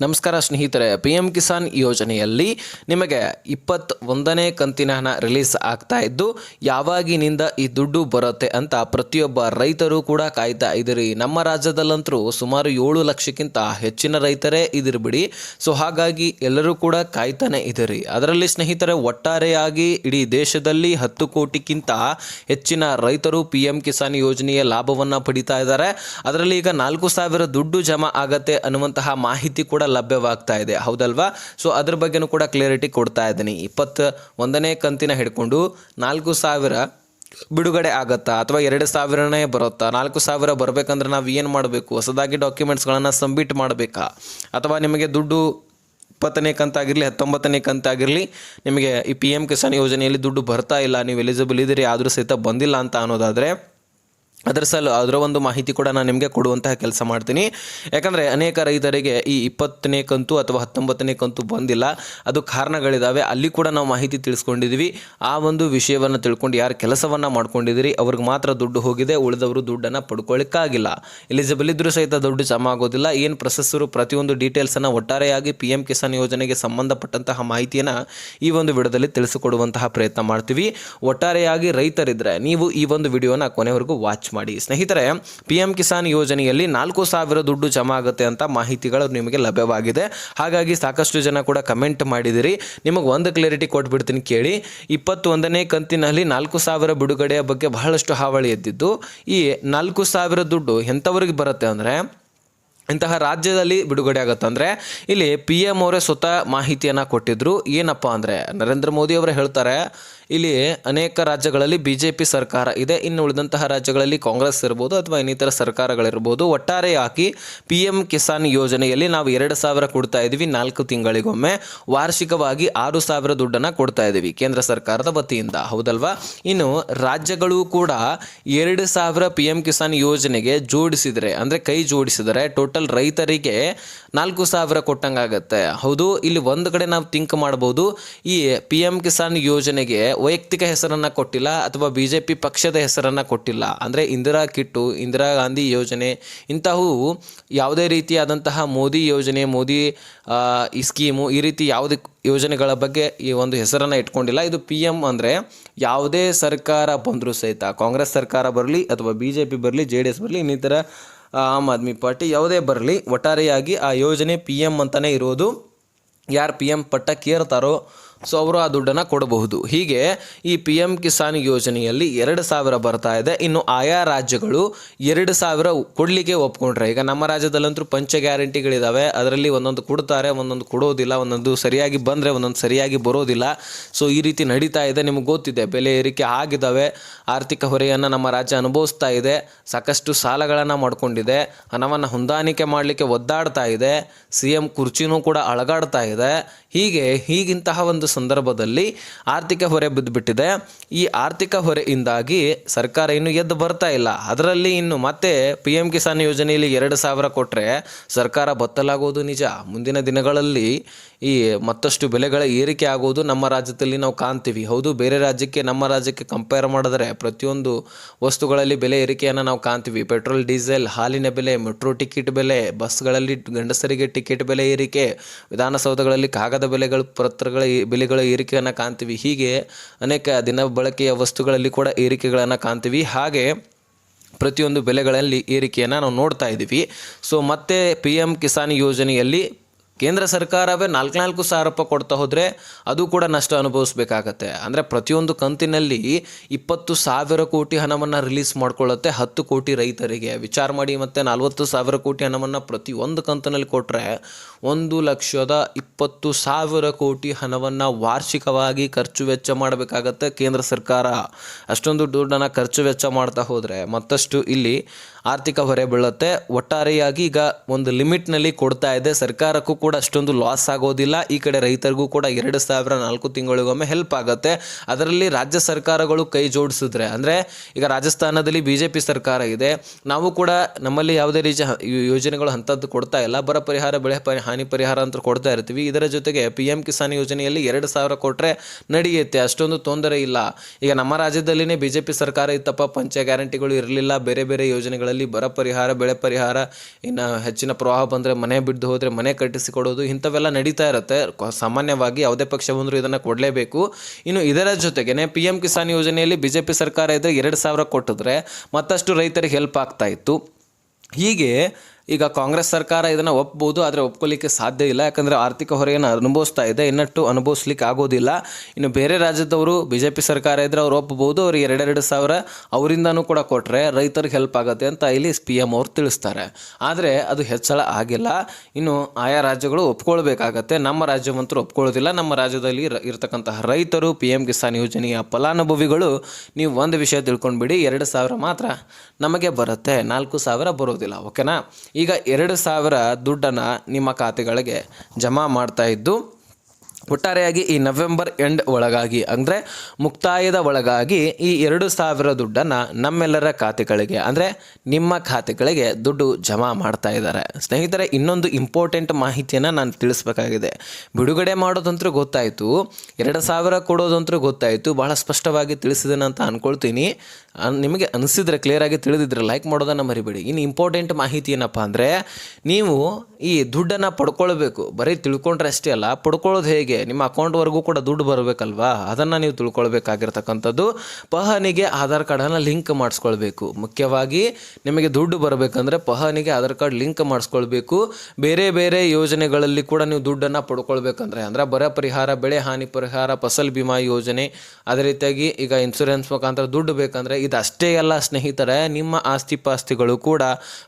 ನಮಸ್ಕಾರ ಸ್ನೇಹಿತರೆ P M Kisan ಯೋಜನೆಯಲ್ಲಿ ನಿಮಗೆ ಇಪ್ಪತ್ತ್ ಒಂದನೇ ಕಂತಿನ ಹಣ ರಿಲೀಸ್ ಆಗ್ತಾ ಇದ್ದು, ಯಾವಾಗಿನಿಂದ ಈ ದುಡ್ಡು ಬರುತ್ತೆ ಅಂತ ಪ್ರತಿಯೊಬ್ಬ ರೈತರು ಕೂಡ ಕಾಯ್ತಾ ಇದ್ದೀರಿ. ನಮ್ಮ ರಾಜ್ಯದಲ್ಲಂತರೂ ಸುಮಾರು ಏಳು ಲಕ್ಷಕ್ಕಿಂತ ಹೆಚ್ಚಿನ ರೈತರೇ ಇದಿರ ಬಿಡಿ. ಸೊ, ಹಾಗಾಗಿ ಎಲ್ಲರೂ ಕೂಡ ಕಾಯ್ತಾನೆ ಇದ್ದೀರಿ. ಅದರಲ್ಲಿ ಸ್ನೇಹಿತರೆ, ಒಟ್ಟಾರೆಯಾಗಿ ಇಡೀ ದೇಶದಲ್ಲಿ ಹತ್ತು ಕೋಟಿಗಿಂತ ಹೆಚ್ಚಿನ ರೈತರು ಪಿ ಎಂ ಕಿಸಾನ್ ಯೋಜನೆಯ ಲಾಭವನ್ನು ಪಡಿತಾ ಇದ್ದಾರೆ. ಅದರಲ್ಲಿ ಈಗ ನಾಲ್ಕು ಸಾವಿರ ದುಡ್ಡು ಜಮಾ ಆಗತ್ತೆ ಅನ್ನುವಂತಹ ಮಾಹಿತಿ ಕೂಡ ಲಭ್ಯವಾಗ್ತಾ ಇದೆ. ಹೌದಲ್ವಾ? ಸೊ ಅದ್ರ ಬಗ್ಗೆನೂ ಕೂಡ ಕ್ಲಿಯರಿಟಿ ಕೊಡ್ತಾ ಇದ್ದೀನಿ. ಇಪ್ಪತ್ತು ಒಂದನೇ ಕಂತಿನ ಹಿಡ್ಕೊಂಡು ನಾಲ್ಕು ಸಾವಿರ ಬಿಡುಗಡೆ ಆಗತ್ತಾ? ಅಥವಾ ಎರಡು ಸಾವಿರನೇ ಬರುತ್ತಾ? ನಾಲ್ಕು ಸಾವಿರ ಬರಬೇಕಂದ್ರೆ ನಾವು ಏನು ಮಾಡಬೇಕು? ಹೊಸದಾಗಿ ಡಾಕ್ಯುಮೆಂಟ್ಸ್ಗಳನ್ನು ಸಬ್ಮಿಟ್ ಮಾಡಬೇಕಾ? ಅಥವಾ ನಿಮಗೆ ದುಡ್ಡು ಇಪ್ಪತ್ತನೇ ಕಂತಾಗಿರಲಿ ಹತ್ತೊಂಬತ್ತನೇ ಕಂತಾಗಿರಲಿ ನಿಮಗೆ ಈ ಪಿ ಎಂ ಕಿಸಾನ್ ಯೋಜನೆಯಲ್ಲಿ ದುಡ್ಡು ಬರ್ತಾ ಇಲ್ಲ, ನೀವು ಎಲಿಜಿಬಲ್ ಇದ್ದೀರಿ, ಆದರೂ ಸಹಿತ ಬಂದಿಲ್ಲ ಅಂತ ಅನ್ನೋದಾದರೆ ಅದರ ಸಲ ಅದರ ಒಂದು ಮಾಹಿತಿ ಕೂಡ ನಾನು ನಿಮಗೆ ಕೊಡುವಂತಹ ಕೆಲಸ ಮಾಡ್ತೀನಿ. ಯಾಕಂದರೆ ಅನೇಕ ರೈತರಿಗೆ ಈ ಇಪ್ಪತ್ತನೇ ಕಂತು ಅಥವಾ ಹತ್ತೊಂಬತ್ತನೇ ಕಂತು ಬಂದಿಲ್ಲ. ಅದು ಕಾರಣಗಳಿದ್ದಾವೆ ಅಲ್ಲಿ ಕೂಡ ನಾವು ಮಾಹಿತಿ ತಿಳಿಸ್ಕೊಂಡಿದ್ದೀವಿ ಆ ಒಂದು ವಿಷಯವನ್ನು ತಿಳ್ಕೊಂಡು ಯಾರು ಕೆಲಸವನ್ನು ಮಾಡ್ಕೊಂಡಿದ್ದೀರಿ ಅವ್ರಿಗೆ ಮಾತ್ರ ದುಡ್ಡು ಹೋಗಿದೆ, ಉಳಿದವರು ದುಡ್ಡನ್ನು ಪಡ್ಕೊಳ್ಳಿಕ್ಕಾಗಿಲ್ಲ ಎಲಿಜಿಬಲ್ ಇದ್ದರೂ ಸಹಿತ ದುಡ್ಡು ಜಮಾ ಆಗೋದಿಲ್ಲ. ಏನು ಪ್ರೊಸೆಸರು ಪ್ರತಿಯೊಂದು ಡೀಟೇಲ್ಸನ್ನು ಒಟ್ಟಾರೆಯಾಗಿ ಪಿ ಎಂ ಕಿಸಾನ್ ಯೋಜನೆಗೆ ಸಂಬಂಧಪಟ್ಟಂತಹ ಮಾಹಿತಿಯನ್ನು ಈ ಒಂದು ವಿಡಿಯೋದಲ್ಲಿ ತಿಳಿಸಿಕೊಡುವಂತಹ ಪ್ರಯತ್ನ ಮಾಡ್ತೀವಿ. ಒಟ್ಟಾರೆಯಾಗಿ ರೈತರಿದ್ದರೆ ನೀವು ಈ ಒಂದು ವಿಡಿಯೋನ ಕೊನೆವರೆಗೂ ವಾಚ್ ಮಾಡಿ. ಸ್ನೇಹಿತರೆ ಪಿ ಎಂ ಕಿಸಾನ್ ಯೋಜನೆಯಲ್ಲಿ ನಾಲ್ಕು ಸಾವಿರ ದುಡ್ಡು ಜಮಾ ಆಗುತ್ತೆ ಅಂತ ಮಾಹಿತಿಗಳು ನಿಮಗೆ ಲಭ್ಯವಾಗಿದೆ. ಹಾಗಾಗಿ ಸಾಕಷ್ಟು ಜನ ಕೂಡ ಕಮೆಂಟ್ ಮಾಡಿದಿರಿ. ನಿಮಗೆ ಒಂದು ಕ್ಲಾರಿಟಿ ಕೊಟ್ಬಿಡ್ತೀನಿ ಕೇಳಿ. ಇಪ್ಪತ್ತೊಂದನೇ ಕಂತಿನಲ್ಲಿ ನಾಲ್ಕು ಸಾವಿರ ಬಿಡುಗಡೆಯ ಬಗ್ಗೆ ಬಹಳಷ್ಟು ಹಾವಳಿ ಎದ್ದಿದ್ದು. ಈ ನಾಲ್ಕು ಸಾವಿರ ದುಡ್ಡು ಎಂಥವ್ರಿಗೆ ಬರುತ್ತೆ ಅಂದರೆ ಇಂತಹ ರಾಜ್ಯದಲ್ಲಿ ಬಿಡುಗಡೆ ಆಗುತ್ತೆ ಅಂದರೆ ಇಲ್ಲಿ ಪಿ ಎಂ ಅವರೇ ಸ್ವತಃ ಮಾಹಿತಿಯನ್ನು ಕೊಟ್ಟಿದ್ರು. ಏನಪ್ಪ ಅಂದರೆ ನರೇಂದ್ರ ಮೋದಿ ಅವರು ಹೇಳ್ತಾರೆ, ಇಲ್ಲಿ ಅನೇಕ ರಾಜ್ಯಗಳಲ್ಲಿ ಬಿ ಜೆ ಪಿ ಸರ್ಕಾರ ಇದೆ. ಇನ್ನು ಉಳಿದಂತಹ ರಾಜ್ಯಗಳಲ್ಲಿ ಕಾಂಗ್ರೆಸ್ ಇರ್ಬೋದು ಅಥವಾ ಇನ್ನಿತರ ಸರ್ಕಾರಗಳಿರ್ಬೋದು. ಒಟ್ಟಾರೆಯಾಗಿ ಪಿ ಎಂ ಕಿಸಾನ್ ಯೋಜನೆಯಲ್ಲಿ ನಾವು ಎರಡು ಸಾವಿರ ಕೊಡ್ತಾ ಇದ್ದೀವಿ ನಾಲ್ಕು ತಿಂಗಳಿಗೊಮ್ಮೆ. ವಾರ್ಷಿಕವಾಗಿ ಆರು ಸಾವಿರ ದುಡ್ಡನ್ನು ಕೊಡ್ತಾ ಇದ್ದೀವಿ ಕೇಂದ್ರ ಸರ್ಕಾರದ ವತಿಯಿಂದ. ಹೌದಲ್ವಾ? ಇನ್ನು ರಾಜ್ಯಗಳು ಕೂಡ ಎರಡು ಸಾವಿರ ಪಿ ಎಂ ಕಿಸಾನ್ ಯೋಜನೆಗೆ ಜೋಡಿಸಿದರೆ, ಅಂದರೆ ಕೈ ಜೋಡಿಸಿದರೆ, ಟೋಟಲ್ ರೈತರಿಗೆ ನಾಲ್ಕು ಸಾವಿರ ಕೊಟ್ಟಂಗಾಗತ್ತೆ. ಹೌದು, ಇಲ್ಲಿ ಒಂದು ಕಡೆ ನಾವು ಥಿಂಕ್ ಮಾಡ್ಬೋದು, ಈ ಪಿ ಎಂ ಕಿಸಾನ್ ಯೋಜನೆಗೆ ವೈಯಕ್ತಿಕ ಹೆಸರನ್ನು ಕೊಟ್ಟಿಲ್ಲ ಅಥವಾ ಬಿ ಜೆ ಪಿ ಪಕ್ಷದ ಹೆಸರನ್ನು ಕೊಟ್ಟಿಲ್ಲ. ಅಂದರೆ ಇಂದಿರಾ ಕಿಟ್ಟು, ಇಂದಿರಾ ಗಾಂಧಿ ಯೋಜನೆ, ಇಂತಹವು ಯಾವುದೇ ರೀತಿಯಾದಂತಹ ಮೋದಿ ಯೋಜನೆ, ಮೋದಿ ಈ ಸ್ಕೀಮು ಈ ರೀತಿ ಯಾವುದೇ ಯೋಜನೆಗಳ ಬಗ್ಗೆ ಈ ಒಂದು ಹೆಸರನ್ನು ಇಟ್ಕೊಂಡಿಲ್ಲ. ಇದು ಪಿ ಎಂ ಅಂದರೆ ಯಾವುದೇ ಸರ್ಕಾರ ಬಂದರೂ ಸಹಿತ, ಕಾಂಗ್ರೆಸ್ ಸರ್ಕಾರ ಬರಲಿ ಅಥವಾ ಬಿ ಜೆ ಪಿ ಬರಲಿ ಜೆ ಡಿ ಎಸ್ ಬರಲಿ, ಇನ್ನಿತರ ಆಮ್ ಆದ್ಮಿ ಪಾರ್ಟಿ ಯಾವುದೇ ಬರಲಿ, ಒಟ್ಟಾರೆಯಾಗಿ ಆ ಯೋಜನೆ ಪಿ ಎಂ ಅಂತಲೇ ಇರೋದು. ಯಾರು ಪಿ ಎಂ ಪಟ್ಟಕ್ಕೆ ಏರ್ತಾರೋ ಸೊ ಅವರು ಆ ದುಡ್ಡನ್ನು ಕೊಡಬಹುದು. ಹೀಗೆ ಈ ಪಿ ಎಂ ಕಿಸಾನ್ ಯೋಜನೆಯಲ್ಲಿ ಎರಡು ಸಾವಿರ ಬರ್ತಾ ಇದೆ. ಇನ್ನು ಆಯಾ ರಾಜ್ಯಗಳು ಎರಡು ಸಾವಿರ ಕೊಡಲಿಕ್ಕೆ ಒಪ್ಕೊಂಡ್ರೆ, ಈಗ ನಮ್ಮ ರಾಜ್ಯದಲ್ಲಂತೂ ಪಂಚ ಗ್ಯಾರಂಟಿಗಳಿದ್ದಾವೆ ಅದರಲ್ಲಿ ಒಂದೊಂದು ಕೊಡ್ತಾರೆ, ಒಂದೊಂದು ಕೊಡೋದಿಲ್ಲ, ಒಂದೊಂದು ಸರಿಯಾಗಿ ಬಂದರೆ ಒಂದೊಂದು ಸರಿಯಾಗಿ ಬರೋದಿಲ್ಲ. ಸೊ ಈ ರೀತಿ ನಡೀತಾ ಇದೆ. ನಿಮಗೆ ಗೊತ್ತಿದೆ, ಬೆಲೆ ಏರಿಕೆ ಆಗಿದ್ದಾವೆ ಆರ್ಥಿಕ ಹೊರೆಯನ್ನು ನಮ್ಮ ರಾಜ್ಯ ಅನುಭವಿಸ್ತಾ ಇದೆ. ಸಾಕಷ್ಟು ಸಾಲಗಳನ್ನು ಮಾಡಿಕೊಂಡಿದೆ. ಹಣವನ್ನು ಹೊಂದಾಣಿಕೆ ಮಾಡಲಿಕ್ಕೆ ಒದ್ದಾಡ್ತಾ ಇದೆ. ಸಿ ಎಂ ಕುರ್ಚಿನೂ ಕೂಡ ಅಳಗಾಡ್ತಾ ಇದೆ. ಹೀಗೆ, ಹೀಗಿಂತಹ ಒಂದು ಸಂದರ್ಭದಲ್ಲಿ ಆರ್ಥಿಕ ಹೊರೆ ಬಿದ್ದುಬಿಟ್ಟಿದೆ. ಈ ಆರ್ಥಿಕ ಹೊರೆಯಿಂದಾಗಿ ಸರ್ಕಾರ ಇನ್ನು ಎದ್ದು ಬರ್ತಾ ಇಲ್ಲ. ಅದರಲ್ಲಿ ಇನ್ನು ಮತ್ತೆ ಪಿ ಎಂ ಕಿಸಾನ್ ಯೋಜನೆಯಲ್ಲಿ ಎರಡು ಸಾವಿರ ಕೊಟ್ಟರೆ ಸರ್ಕಾರ ಬತ್ತಲಾಗೋದು ನಿಜ. ಮುಂದಿನ ದಿನಗಳಲ್ಲಿ ಈ ಮತ್ತಷ್ಟು ಬೆಲೆಗಳ ಏರಿಕೆ ಆಗುವುದು ನಮ್ಮ ರಾಜ್ಯದಲ್ಲಿ ನಾವು ಕಾಣ್ತೀವಿ. ಹೌದು, ಬೇರೆ ರಾಜ್ಯಕ್ಕೆ, ನಮ್ಮ ರಾಜ್ಯಕ್ಕೆ ಕಂಪೇರ್ ಮಾಡಿದ್ರೆ ಪ್ರತಿಯೊಂದು ವಸ್ತುಗಳಲ್ಲಿ ಬೆಲೆ ಏರಿಕೆಯನ್ನು ನಾವು ಕಾಣ್ತೀವಿ. ಪೆಟ್ರೋಲ್, ಡೀಸೆಲ್, ಹಾಲಿನ ಬೆಲೆ, ಮೆಟ್ರೋ ಟಿಕೆಟ್ ಬೆಲೆ, ಬಸ್ಗಳಲ್ಲಿ ಗಂಡಸರಿಗೆ ಟಿಕೆಟ್ ಬೆಲೆ ಏರಿಕೆ, ವಿಧಾನಸೌಧಗಳಲ್ಲಿ ಕಾಗದ ಬೆಲೆಗಳು, ಪತ್ರಗಳ ಬೆಲೆಗಳ ಏರಿಕೆಯನ್ನು ಕಾಣ್ತೀವಿ. ಹೀಗೆ ಅನೇಕ ದಿನ ಬಳಕೆಯ ವಸ್ತುಗಳಲ್ಲಿ ಕೂಡ ಏರಿಕೆಗಳನ್ನು ಕಾಣ್ತೀವಿ. ಹಾಗೆ ಪ್ರತಿಯೊಂದು ಬೆಲೆಗಳಲ್ಲಿ ಏರಿಕೆಯನ್ನು ನಾವು ನೋಡ್ತಾ ಇದ್ದೀವಿ. ಸೊ, ಮತ್ತೆ ಪಿ ಎಂ ಕಿಸಾನ್ ಯೋಜನೆಯಲ್ಲಿ ಕೇಂದ್ರ ಸರ್ಕಾರವೇ ನಾಲ್ಕು ನಾಲ್ಕು ಸಾವಿರ ರೂಪಾಯಿ ಕೊಡ್ತಾ ಹೋದರೆ ಅದು ಕೂಡ ನಷ್ಟ ಅನುಭವಿಸ್ಬೇಕಾಗತ್ತೆ. ಅಂದರೆ ಪ್ರತಿಯೊಂದು ಕಂತಿನಲ್ಲಿ ಇಪ್ಪತ್ತು ಸಾವಿರ ಕೋಟಿ ಹಣವನ್ನು ರಿಲೀಸ್ ಮಾಡ್ಕೊಳ್ಳುತ್ತೆ. ಹತ್ತು ಕೋಟಿ ರೈತರಿಗೆ. ವಿಚಾರ ಮಾಡಿ ಮತ್ತು ನಲ್ವತ್ತು ಸಾವಿರ ಕೋಟಿ ಹಣವನ್ನು ಪ್ರತಿಯೊಂದು ಕಂತಿನಲ್ಲಿ ಕೊಟ್ಟರೆ ಒಂದು ಲಕ್ಷದ ಇಪ್ಪತ್ತು ಸಾವಿರ ಕೋಟಿ ಹಣವನ್ನು ವಾರ್ಷಿಕವಾಗಿ ಖರ್ಚು ವೆಚ್ಚ ಮಾಡಬೇಕಾಗತ್ತೆ ಕೇಂದ್ರ ಸರ್ಕಾರ. ಅಷ್ಟೊಂದು ದುಡ್ಡನ್ನು ಖರ್ಚು ವೆಚ್ಚ ಮಾಡ್ತಾ ಹೋದರೆ ಮತ್ತಷ್ಟು ಇಲ್ಲಿ ಆರ್ಥಿಕ ಹೊರೆ ಬೀಳುತ್ತೆ. ಒಟ್ಟಾರೆಯಾಗಿ ಈಗ ಒಂದು ಲಿಮಿಟ್ನಲ್ಲಿ ಕೊಡ್ತಾ ಇದೆ ಸರ್ಕಾರಕ್ಕೂ ಕೂಡ ಅಷ್ಟೊಂದು ಲಾಸ್ ಆಗೋದಿಲ್ಲ. ಈ ಕಡೆ ರೈತರಿಗೂ ಕೂಡ ಎರಡು ಸಾವಿರ ನಾಲ್ಕು ತಿಂಗಳಿಗೊಮ್ಮೆ ಹೆಲ್ಪ್ ಆಗುತ್ತೆ. ಅದರಲ್ಲಿ ರಾಜ್ಯ ಸರ್ಕಾರಗಳು ಕೈ ಜೋಡಿಸಿದ್ರೆ, ಅಂದರೆ ಈಗ ರಾಜಸ್ಥಾನದಲ್ಲಿ ಬಿ ಜೆ ಪಿ ಸರ್ಕಾರ ಇದೆ. ನಾವು ಕೂಡ ನಮ್ಮಲ್ಲಿ ಯಾವುದೇ ರೀತಿಯ ಯೋಜನೆಗಳು ಅಂಥದ್ದು ಕೊಡ್ತಾ ಇಲ್ಲ. ಬರ ಪರಿಹಾರ, ಬೆಳೆ ಪರಿ, ಹಾನಿ ಪರಿಹಾರ ಅಂತ ಕೊಡ್ತಾ ಇರ್ತೀವಿ. ಇದರ ಜೊತೆಗೆ ಪಿ ಎಂ ಕಿಸಾನ್ ಯೋಜನೆಯಲ್ಲಿ ಎರಡು ಸಾವಿರ ಕೊಟ್ಟರೆ ನಡೆಯುತ್ತೆ. ಅಷ್ಟೊಂದು ತೊಂದರೆ ಇಲ್ಲ. ಈಗ ನಮ್ಮ ರಾಜ್ಯದಲ್ಲಿನೇ ಬಿ ಜೆ ಪಿ ಸರ್ಕಾರ ಇತ್ತಪ್ಪ ಪಂಚ ಗ್ಯಾರಂಟಿಗಳು ಇರಲಿಲ್ಲ. ಬೇರೆ ಬೇರೆ ಯೋಜನೆಗಳಲ್ಲಿ ಬರ ಪರಿಹಾರ, ಬೆಳೆ ಪರಿಹಾರ, ಇನ್ನು ಹೆಚ್ಚಿನ ಪ್ರವಾಹ ಬಂದರೆ ಮನೆ ಬಿದ್ದು ಹೋದರೆ ಮನೆ ಕಟ್ಟಿಸಿ ಮಾಡಿಸಿಕೊಡೋದು ಇಂಥವೆಲ್ಲ ನಡೀತಾ ಇರುತ್ತೆ. ಸಾಮಾನ್ಯವಾಗಿ ಯಾವುದೇ ಪಕ್ಷ ಬಂದರೂ ಇದನ್ನು ಕೊಡಲೇಬೇಕು. ಇನ್ನು ಇದರ ಜೊತೆಗೇನೆ ಪಿ ಎಂ ಕಿಸಾನ್ ಯೋಜನೆಯಲ್ಲಿ ಬಿ ಜೆ ಪಿ ಸರ್ಕಾರ ಇದ್ದರೆ ಎರಡು ಸಾವಿರ ಕೊಟ್ಟಿದ್ರೆ ಮತ್ತಷ್ಟು ರೈತರಿಗೆ ಹೆಲ್ಪ್ ಆಗ್ತಾ ಇತ್ತು. ಹೀಗೆ ಈಗ ಕಾಂಗ್ರೆಸ್ ಸರ್ಕಾರ ಇದನ್ನು ಒಪ್ಬೋದು, ಆದರೆ ಒಪ್ಕೊಳ್ಳಿಕ್ಕೆ ಸಾಧ್ಯ ಇಲ್ಲ. ಯಾಕಂದರೆ ಆರ್ಥಿಕ ಹೊರೆಯನ್ನು ಅನುಭವಿಸ್ತಾ ಇದೆ. ಇನ್ನಷ್ಟು ಅನುಭವಿಸ್ಲಿಕ್ಕೆ ಆಗೋದಿಲ್ಲ. ಇನ್ನು ಬೇರೆ ರಾಜ್ಯದವರು ಬಿ ಜೆ ಪಿ ಸರ್ಕಾರ ಇದ್ದರೆ ಅವ್ರು ಒಪ್ಬೋದು. ಅವ್ರಿಗೆ ಎರಡೆರಡು ಸಾವಿರ ಅವರಿಂದನೂ ಕೂಡ ಕೊಟ್ಟರೆ ರೈತರಿಗೆ ಹೆಲ್ಪ್ ಆಗುತ್ತೆ ಅಂತ ಇಲ್ಲಿ ಪಿ ಎಂ ಅವರು ತಿಳಿಸ್ತಾರೆ. ಆದರೆ ಅದು ಹೆಚ್ಚಳ ಆಗಿಲ್ಲ. ಇನ್ನು ಆಯಾ ರಾಜ್ಯಗಳು ಒಪ್ಕೊಳ್ಬೇಕಾಗತ್ತೆ. ನಮ್ಮ ರಾಜ್ಯವಂತರು ಒಪ್ಕೊಳ್ಳೋದಿಲ್ಲ. ನಮ್ಮ ರಾಜ್ಯದಲ್ಲಿ ಇರತಕ್ಕಂತಹ ರೈತರು ಪಿ ಎಂ ಕಿಸಾನ್ ಯೋಜನೆಯ ಫಲಾನುಭವಿಗಳು, ನೀವು ಒಂದು ವಿಷಯ ತಿಳ್ಕೊಂಡ್ಬಿಡಿ, ಎರಡು ಸಾವಿರ ಮಾತ್ರ ನಮಗೆ ಬರುತ್ತೆ. ನಾಲ್ಕು ಸಾವಿರ ಬರೋದಿಲ್ಲ. ಓಕೆನಾ? ಈಗ ಎರಡು ಸಾವಿರ ದುಡ್ಡನ್ನು ನಿಮ್ಮ ಖಾತೆಗಳಿಗೆ ಜಮಾ ಮಾಡ್ತಾ ಇದ್ದು ಒಟ್ಟಾರೆಯಾಗಿ ಈ ನವೆಂಬರ್ ಎಂಡ್ ಒಳಗಾಗಿ, ಅಂದರೆ ಮುಕ್ತಾಯದ ಒಳಗಾಗಿ ಈ ಎರಡು ಸಾವಿರ ದುಡ್ಡನ್ನು ನಮ್ಮೆಲ್ಲರ ಖಾತೆಗಳಿಗೆ, ಅಂದರೆ ನಿಮ್ಮ ಖಾತೆಗಳಿಗೆ ದುಡ್ಡು ಜಮಾ ಮಾಡ್ತಾ ಇದ್ದಾರೆ. ಸ್ನೇಹಿತರೆ, ಇನ್ನೊಂದು ಇಂಪಾರ್ಟೆಂಟ್ ಮಾಹಿತಿಯನ್ನು ನಾನು ತಿಳಿಸ್ಬೇಕಾಗಿದೆ. ಬಿಡುಗಡೆ ಮಾಡೋದಂತೂ ಗೊತ್ತಾಯಿತು, ಎರಡು ಸಾವಿರ ಕೊಡೋದಂತೂ ಗೊತ್ತಾಯಿತು, ಬಹಳ ಸ್ಪಷ್ಟವಾಗಿ ತಿಳಿಸಿದ್ದೇನೆ ಅಂತ ಅಂದ್ಕೊಳ್ತೀನಿ ನಿಮಗೆ ಅನಿಸಿದ್ರೆ ಕ್ಲಿಯರಾಗಿ ತಿಳಿದಿದ್ರೆ ಲೈಕ್ ಮಾಡೋದನ್ನು ಮರಿಬೇಡಿ. ಇನ್ನು ಇಂಪಾರ್ಟೆಂಟ್ ಮಾಹಿತಿ ಏನಪ್ಪ ಅಂದರೆ, ನೀವು ಈ ದುಡ್ಡನ್ನು ಪಡ್ಕೊಳ್ಬೇಕು. ಬರೀ ತಿಳ್ಕೊಂಡ್ರೆ ಅಷ್ಟೇ ಅಲ್ಲ ಪಡ್ಕೊಳ್ಳೋದು ಹೇಗೆ? ನಿಮ್ಮ ಅಕೌಂಟ್ವರೆಗೂ ಕೂಡ ದುಡ್ಡು ಬರಬೇಕಲ್ವಾ? ಅದನ್ನು ನೀವು ತಿಳ್ಕೊಳ್ಬೇಕಾಗಿರ್ತಕ್ಕಂಥದ್ದು. ಪಹನಿಗೆ ಆಧಾರ್ ಕಾರ್ಡನ್ನು ಲಿಂಕ್ ಮಾಡಿಸ್ಕೊಳ್ಬೇಕು. ಮುಖ್ಯವಾಗಿ ನಿಮಗೆ ದುಡ್ಡು ಬರಬೇಕಂದ್ರೆ ಪಹನಿಗೆ ಆಧಾರ್ ಕಾರ್ಡ್ ಲಿಂಕ್ ಮಾಡಿಸ್ಕೊಳ್ಬೇಕು. ಬೇರೆ ಬೇರೆ ಯೋಜನೆಗಳಲ್ಲಿ ಕೂಡ ನೀವು ದುಡ್ಡನ್ನು ಪಡ್ಕೊಳ್ಬೇಕಂದ್ರೆ, ಅಂದ್ರೆ ಬರ ಪರಿಹಾರ, ಬೆಳೆ ಹಾನಿ ಪರಿಹಾರ, ಫಸಲ್ ಬಿಮಾ ಯೋಜನೆ, ಅದೇ ರೀತಿಯಾಗಿ ಈಗ ಇನ್ಸೂರೆನ್ಸ್ ಮುಖಾಂತರ ದುಡ್ಡು ಬೇಕಂದ್ರೆ ಇದು ಅಷ್ಟೇ ಅಲ್ಲ ಸ್ನೇಹಿತರೆ, ನಿಮ್ಮ ಆಸ್ತಿ ಪಾಸ್ತಿಗಳು ಕೂಡ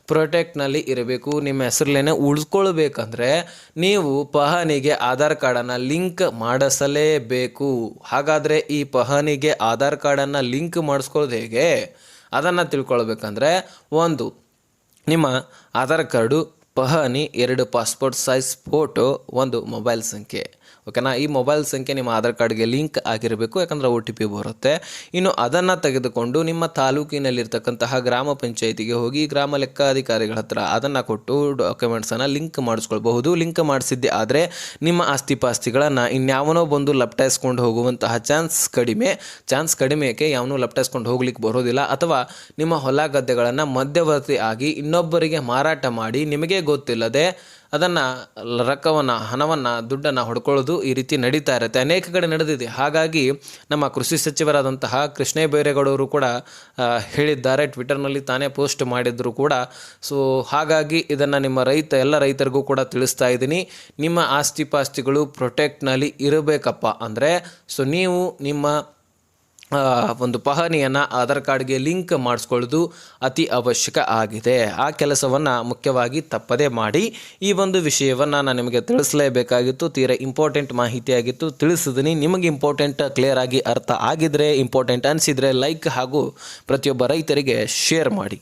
ಪ್ರೊಟೆಕ್ಟ್ನಲ್ಲಿ ಇರಬೇಕು. ನಿಮ್ಮ ಹೆಸರಲ್ಲೇನೆ ಉಳಿಸ್ಕೊಳ್ಬೇಕಂದ್ರೆ ನೀವು ಪಹನಿಗೆ ಆಧಾರ್ ಕಾರ್ಡನ್ನು ಲಿಂಕ್ ಮಾಡಿಸಲೇಬೇಕು. ಹಾಗಾದರೆ ಈ ಪಹನಿಗೆ ಆಧಾರ್ ಕಾರ್ಡನ್ನು ಲಿಂಕ್ ಮಾಡಿಸ್ಕೊಳ್ಳೋದು ಹೇಗೆ? ಅದನ್ನು ತಿಳ್ಕೊಳ್ಬೇಕಂದ್ರೆ, ಒಂದು, ನಿಮ್ಮ ಆಧಾರ್ ಕಾರ್ಡು ಪಹನಿ ಎರಡು ಪಾಸ್ಪೋರ್ಟ್ ಸೈಜ್, ಫೋಟೋ, ಒಂದು ಮೊಬೈಲ್ ಸಂಖ್ಯೆ. ಓಕೆನಾ ಈ ಮೊಬೈಲ್ ಸಂಖ್ಯೆ ನಿಮ್ಮ ಆಧಾರ್ ಕಾರ್ಡ್ಗೆ ಲಿಂಕ್ ಆಗಿರಬೇಕು, ಯಾಕಂದರೆ ಒ ಟಿ ಪಿ ಬರುತ್ತೆ. ಇನ್ನು ಅದನ್ನು ತೆಗೆದುಕೊಂಡು ನಿಮ್ಮ ತಾಲೂಕಿನಲ್ಲಿರ್ತಕ್ಕಂತಹ ಗ್ರಾಮ ಪಂಚಾಯಿತಿಗೆ ಹೋಗಿ ಗ್ರಾಮ ಲೆಕ್ಕಾಧಿಕಾರಿಗಳ ಹತ್ರ ಅದನ್ನು ಕೊಟ್ಟು ಡಾಕ್ಯುಮೆಂಟ್ಸನ್ನು ಲಿಂಕ್ ಮಾಡಿಸ್ಕೊಳ್ಬಹುದು. ಲಿಂಕ್ ಮಾಡಿಸಿದ್ದೆ ಆದರೆ ನಿಮ್ಮ ಆಸ್ತಿ ಪಾಸ್ತಿಗಳನ್ನು ಇನ್ಯಾವನೋ ಬಂದು ಲಪ್ಟಾಯಿಸ್ಕೊಂಡು ಹೋಗುವಂತಹ ಚಾನ್ಸ್ ಕಡಿಮೆ. ಚಾನ್ಸ್ ಕಡಿಮೆ ಏಕೆ ಯಾವನೂ ಲಪ್ಟಾಯಿಸ್ಕೊಂಡು ಹೋಗ್ಲಿಕ್ಕೆ ಬರೋದಿಲ್ಲ. ಅಥವಾ ನಿಮ್ಮ ಹೊಲ ಗದ್ದೆಗಳನ್ನು ಮಧ್ಯವರ್ತಿ ಆಗಿ ಇನ್ನೊಬ್ಬರಿಗೆ ಮಾರಾಟ ಮಾಡಿ ನಿಮಗೆ ಗೊತ್ತಿಲ್ಲದೆ ಅದನ್ನು ರೊಕ್ಕವನ್ನು, ಹಣವನ್ನು, ದುಡ್ಡನ್ನು ಹೊಡ್ಕೊಳ್ಳೋದು ಈ ರೀತಿ ನಡೀತಾ ಇರುತ್ತೆ. ಅನೇಕ ಕಡೆ ನಡೆದಿದೆ. ಹಾಗಾಗಿ ನಮ್ಮ ಕೃಷಿ ಸಚಿವರಾದಂತಹ ಕೃಷ್ಣೇ ಬೈರೇಗೌಡವರು ಕೂಡ ಹೇಳಿದ್ದಾರೆ. ಟ್ವಿಟರ್ನಲ್ಲಿ ತಾನೇ ಪೋಸ್ಟ್ ಮಾಡಿದ್ರು ಕೂಡ. ಸೊ, ಹಾಗಾಗಿ ಇದನ್ನು ನಿಮ್ಮ ರೈತ, ಎಲ್ಲ ರೈತರಿಗೂ ಕೂಡ ತಿಳಿಸ್ತಾ ಇದ್ದೀನಿ. ನಿಮ್ಮ ಆಸ್ತಿ ಪಾಸ್ತಿಗಳು ಪ್ರೊಟೆಕ್ಟ್ನಲ್ಲಿ ಇರಬೇಕಪ್ಪ. ಅಂದರೆ, ಸೊ, ನೀವು ನಿಮ್ಮ ಒಂದು ಪಹಣಿಯನ್ನು ಆಧಾರ್ ಕಾರ್ಡ್ಗೆ ಲಿಂಕ್ ಮಾಡಿಸ್ಕೊಳ್ಳೋದು ಅತಿ ಅವಶ್ಯಕ ಆಗಿದೆ. ಆ ಕೆಲಸವನ್ನು ಮುಖ್ಯವಾಗಿ ತಪ್ಪದೇ ಮಾಡಿ ಈ ಒಂದು ವಿಷಯವನ್ನು ನಾನು ನಿಮಗೆ ತಿಳಿಸಲೇಬೇಕಾಗಿತ್ತು. ತೀರಾ ಇಂಪಾರ್ಟೆಂಟ್ ಮಾಹಿತಿಯಾಗಿತ್ತು. ತಿಳಿಸಿದ್ದೀನಿ ನಿಮಗೆ ಇಂಪಾರ್ಟೆಂಟ್ ಕ್ಲಿಯರ್ ಆಗಿ ಅರ್ಥ ಆಗಿದ್ರೆ ಇಂಪಾರ್ಟೆಂಟ್ ಅನಿಸಿದರೆ ಲೈಕ್ ಹಾಗೂ ಪ್ರತಿಯೊಬ್ಬ ರೈತರಿಗೆ ಶೇರ್ ಮಾಡಿ.